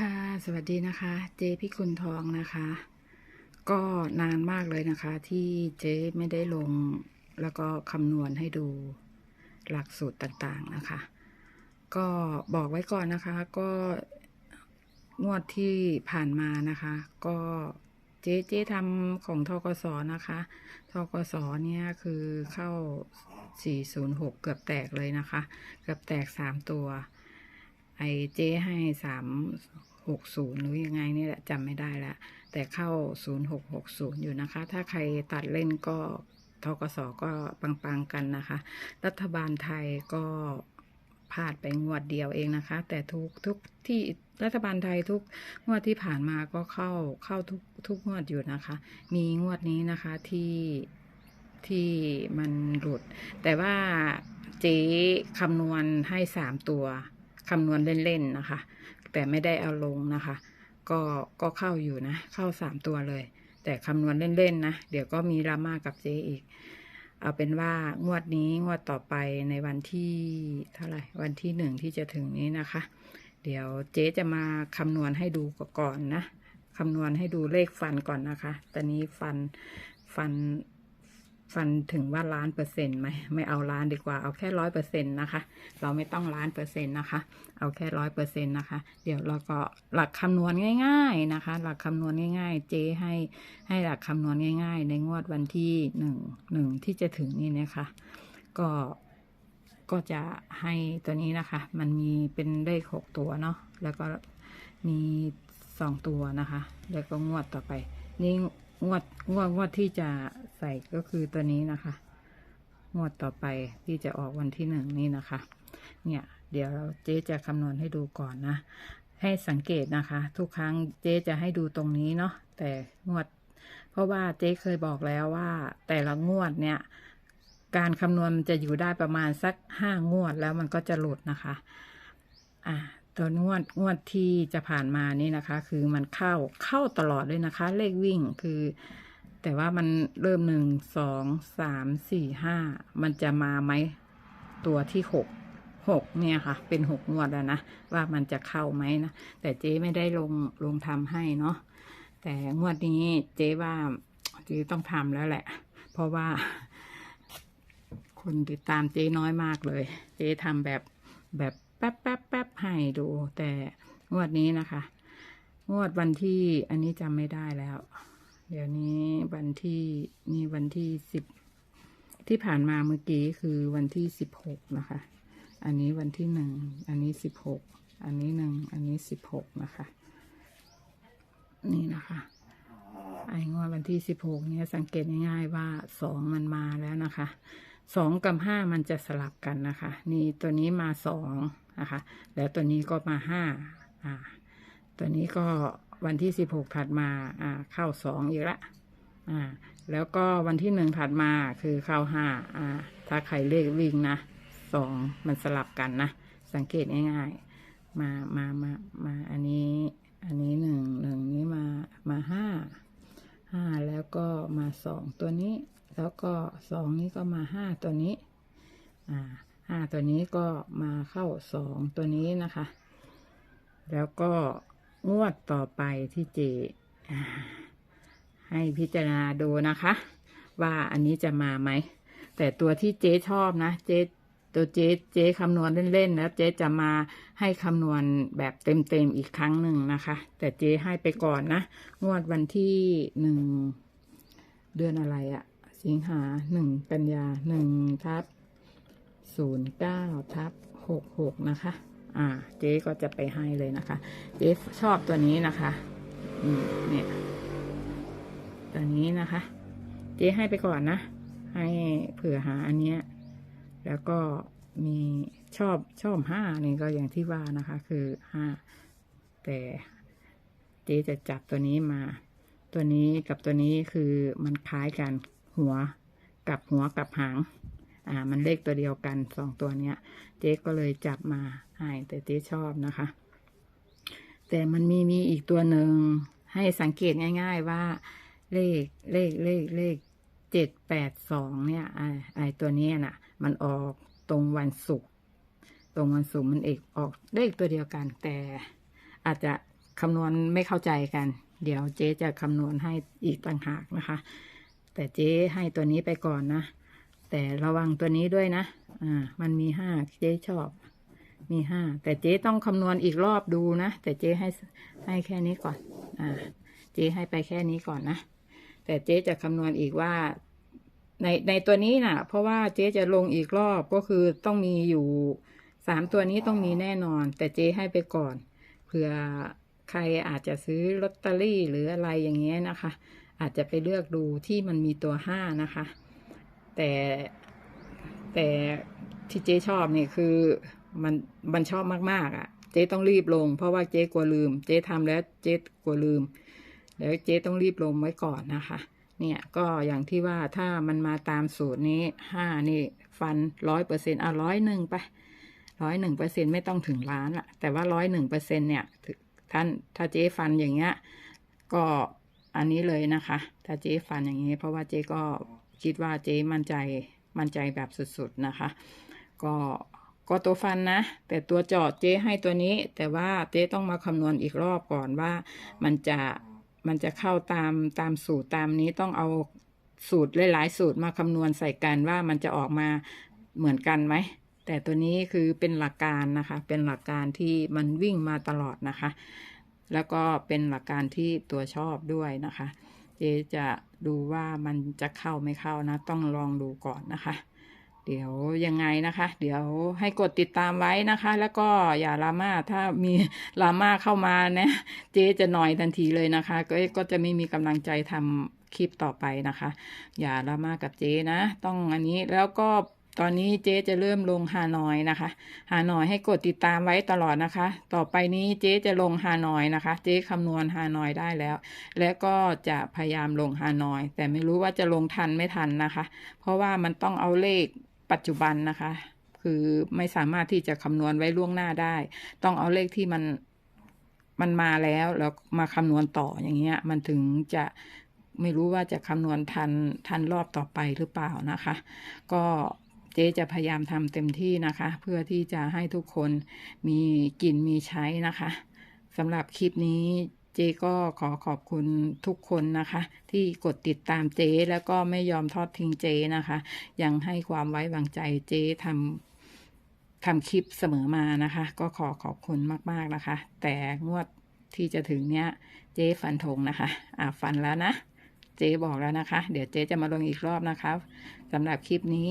ค่ะ สวัสดีนะคะ เจพิกุลทองนะคะ ก็นานมากเลยนะคะ ที่เจ๊ไม่ได้ลงแล้วก็คำนวณให้ดูหลักสูตรต่างๆนะคะ ก็บอกไว้ก่อนนะคะ ก็งวดที่ผ่านมานะคะ ก็เจ๊เจ๊ทำของทกสนะคะทกสเนี่ยคือเข้า 406 เกือบแตกเลยนะคะ เกือบแตก 3 ตัว ไอเจ๊ให้สามหกศูนย์หรือยังไงนี่แหละจำไม่ได้ละแต่เข้าศูนย์หกหกศูนย์อยู่นะคะ ถ้าใครตัดเล่นก็ทกสก็ปังๆกันนะคะ รัฐบาลไทยก็พลาดไปงวดเดียวเองนะคะ แต่ทุกทุกที่รัฐบาลไทยทุกงวดที่ผ่านมาก็เข้าเข้าทุกทุกงวดอยู่นะคะ มีงวดนี้นะคะที่ที่มันหลุด แต่ว่าเจ๊คำนวณให้สามตัว คำนวณเล่นๆนะคะ แต่ไม่ได้เอาลงนะคะ ก็ก็เข้าอยู่นะ เข้าสามตัวเลย แต่คำนวณเล่นๆนะ เดี๋ยวก็มีราม่ากับเจ๊อีก เอาเป็นว่างวดนี้งวดต่อไปในวันที่เท่าไหร่วันที่หนึ่งที่จะถึงนี้นะคะ เดี๋ยวเจ๊จะมาคำนวณให้ดูก่อนนะคำนวณให้ดูเลขฟันก่อนนะคะ ตอนนี้ฟันฟัน ฟันถึงว่าล้านเปอร์เซ็นต์ไหมไม่เอาล้านดีกว่าเอาแค่ร้อยเปอร์เซ็นต์นะคะ เราไม่ต้องล้านเปอร์เซ็นต์นะคะ เอาแค่ร้อยเปอร์เซ็นต์นะคะ เดี๋ยวเราก็หลักคำนวณง่าย ๆนะคะ หลักคำนวณง่าย ๆ เจให้ให้หลักคำนวณง่าย ๆ ในงวดวันที่หนึ่งหนึ่งที่จะถึงนี่นะคะ ก็ก็จะให้ตัวนี้นะคะ มันมีเป็นเลขหกตัวเนาะแล้วก็มีสองตัวนะคะ แล้วก็งวดต่อไปนี่ งวดงวดงวดที่จะใส่ก็คือตัวนี้นะคะ งวดต่อไปที่จะออกวันที่หนึ่งนี่นะคะ เนี่ย เดี๋ยวเจ๊จะคำนวณให้ดูก่อนนะ ให้สังเกตนะคะ ทุกครั้งเจ๊จะให้ดูตรงนี้เนาะแต่งวด เพราะว่าเจ๊เคยบอกแล้วว่า แต่ละงวดเนี่ย การคำนวณจะอยู่ได้ประมาณสักห้างวดแล้วมันก็จะหลุดนะคะ อ่า ตัวงวดงวดที่จะผ่านมานี่นะคะ คือมันเข้าเข้าตลอดเลยนะคะ เลขวิ่งคือ แต่ว่ามันเริ่มหนึ่งสองสามสี่ห้ามันจะมาไหมตัวที่หกหกเนี่ยค่ะ เป็นหกงวดแล้วนะ ว่ามันจะเข้าไหมนะ แต่เจ๊ไม่ได้ลงลงทำให้เนาะแต่งวดนี้เจ๊ว่าเจ๊ต้องทำแล้วแหละ เพราะว่า คนติดตามเจ๊น้อยมากเลย เจ๊ทำแบบแบบ ป๊บแป๊บแป๊บให้ดู แต่งวดนี้นะคะ งวดวันที่อันนี้จำไม่ได้แล้ว เดี๋ยวนี้วันที่นี่วันที่สิบที่ผ่านมาเมื่อกี้คือวันที่สิบหกนะคะ อันนี้วันที่หนึ่ง อันนี้สิบหก อันนี้หนึ่ง อันนี้สิบหกนะคะ นี่นะคะไอ้งวดวันที่สิบหกเนี่ยสังเกตง่ายๆว่าสองมันมาแล้วนะคะ สองกับห้ามันจะสลับกันนะคะ นี่ตัวนี้มาสองนะคะ แล้วตัวนี้ก็มาห้าอ่า ตัวนี้ก็วันที่สิบหกถัดมาอ่าเข้าสองอีกละอ่า แล้วก็วันที่หนึ่งถัดมาคือเข้าห้าอ่า ถ้าใครเลขวิ่งนะสองมันสลับกันนะ สังเกตง่ายๆ มามามามาอันนี้ อันนี้หนึ่งหนึ่งนี้มามาห้าห้าแล้วก็มาสองตัวนี้ แล้วก็สองนี้ก็มาห้าตัวนี้ อ่าห้าตัวนี้ก็มาเข้าสองตัวนี้นะคะ แล้วก็งวดต่อไปที่เจให้พิจารณาดูนะคะ ว่าอันนี้จะมาไหม แต่ตัวที่เจ๊ชอบนะ เจ๊ตัวเจ๊เจ๊คำนวณเล่นๆแล้วเจ๊จะมาให้คำนวณแบบเต็มๆอีกครั้งหนึ่งนะคะ แต่เจ๊ให้ไปก่อนนะ งวดวันที่หนึ่งเดือนอะไรอะ สิงหาหนึ่งกันยาหนึ่งทับศูนย์เก้าทับหกหกนะคะ อ่า เจ๊ก็จะไปให้เลยนะคะ เจ๊ชอบตัวนี้นะคะอืมเนี่ย ตัวนี้นะคะ เจ๊ให้ไปก่อนนะ ให้เผื่อหาอันเนี้ย แล้วก็มีชอบชอบห้านี่ก็อย่างที่ว่านะคะ คือห้าแต่เจ๊จะจับตัวนี้มา ตัวนี้กับตัวนี้คือมันคล้ายกัน หัวกับหัวกับหาง อ่า มันเลขตัวเดียวกันสองตัวเนี้ย เจ๊ก็เลยจับมาให้แต่เจ๊ชอบนะคะ แต่มันมีมีอีกตัวหนึ่งให้สังเกตง่าย ๆว่าเลขเลขเลขเลขเจ็ดแปดสองเนี่ยไอไอตัวนี้น่ะ มันออกตรงวันศุกร์ตรงวันศุกร์มันเอกออกเลขตัวเดียวกัน แต่อาจจะคำนวณไม่เข้าใจกัน เดี๋ยวเจ๊จะคำนวณให้อีกต่างหากนะคะ แต่เจ๊ให้ตัวนี้ไปก่อนนะ แต่ระวังตัวนี้ด้วยนะ อ่า มันมีห้าเจ๊ชอบ มีห้าแต่เจ๊ต้องคำนวณอีกรอบดูนะ แต่เจ๊ให้ให้แค่นี้ก่อน อ่า เจ๊ให้ไปแค่นี้ก่อนนะ แต่เจ๊จะคำนวณอีกว่า ในในตัวนี้น่ะ เพราะว่าเจ๊จะลงอีกรอบก็คือต้องมีอยู่สามตัวนี้ต้องมีแน่นอน แต่เจ๊ให้ไปก่อนเผื่อใครอาจจะซื้อลอตเตอรี่หรืออะไรอย่างเงี้ยนะคะ อาจจะไปเลือกดูที่มันมีตัวห้านะคะ แต่แต่ที่เจ๊ชอบเนี่ยคือมันมันชอบมากๆอะ เจ๊ต้องรีบลง เพราะว่าเจ๊กลัวลืม เจ๊ทำแล้วเจ๊กลัวลืมแล้วเจ๊ต้องรีบลงไว้ก่อนนะคะ เนี่ยก็อย่างที่ว่าถ้ามันมาตามสูตรนี้ห้านี่ฟันร้อยเปอร์เซ็นต์อะร้อยหนึ่งไปร้อยหนึ่งเปอร์เซ็นไม่ต้องถึงล้านละแต่ว่าร้อยหนึ่งเปอร์เซ็นเนี่ยท่านถ้าเจ๊ฟันอย่างเงี้ยก็ อันนี้เลยนะคะ ถ้าเจ๊ฟันอย่างนี้เพราะว่าเจ๊ก็คิดว่าเจ๊มั่นใจมั่นใจแบบสุดๆนะคะ ก็ก็ตัวฟันนะ แต่ตัวจอดเจ๊ให้ตัวนี้ แต่ว่าเจ๊ต้องมาคำนวณอีกรอบก่อนว่ามันจะมันจะเข้าตามตามสูตรตามนี้ต้องเอาสูตรหลายๆสูตรมาคำนวณใส่กันว่ามันจะออกมาเหมือนกันไหมแต่ตัวนี้คือเป็นหลักการนะคะ เป็นหลักการที่มันวิ่งมาตลอดนะคะ แล้วก็เป็นหลักการที่ตัวชอบด้วยนะคะ เจจะดูว่ามันจะเข้าไม่เข้านะ ต้องลองดูก่อนนะคะ เดี๋ยวยังไงนะคะ เดี๋ยวให้กดติดตามไว้นะคะ แล้วก็อย่าลาม่าถ้ามีลาม่าเข้ามานะ เจจะหน่อยทันทีเลยนะคะ ก็ก็จะไม่มีกำลังใจทำคลิปต่อไปนะคะ อย่าลาม่ากับเจ๊นะ ต้องอันนี้แล้วก็ ตอนนี้เจ๊จะเริ่มลงฮานอยนะคะฮานอยให้กดติดตามไว้ตลอดนะคะ ต่อไปนี้เจ๊จะลงฮานอยนะคะ เจ๊คำนวณฮานอยได้แล้ว และก็จะพยายามลงฮานอย แต่ไม่รู้ว่าจะลงทันไม่ทันนะคะ เพราะว่ามันต้องเอาเลขปัจจุบันนะคะ คือไม่สามารถที่จะคำนวณไว้ล่วงหน้าได้ ต้องเอาเลขที่มันมันมาแล้วแล้วมาคำนวณต่ออย่างเงี้ย มันถึงจะไม่รู้ว่าจะคำนวณทันทันรอบต่อไปหรือเปล่านะคะ ก็ เจ๊จะพยายามทำเต็มที่นะคะ เพื่อที่จะให้ทุกคนมีกินมีใช้นะคะสำหรับคลิปนี้เจ๊ก็ขอขอบคุณทุกคนนะคะ ที่กดติดตามเจ๊แล้วก็ไม่ยอมทอดทิ้งเจ๊นะคะ ยังให้ความไว้วางใจเจ๊ทำทำคลิปเสมอมานะคะ ก็ขอขอบคุณมากๆนะคะ แต่งวดที่จะถึงเนี้ย เจ๊ฟันธงนะคะ อ่าฟันแล้วนะ เจ๊บอกแล้วนะคะ เดี๋ยวเจ๊จะมาลงอีกรอบนะคะสำหรับคลิปนี้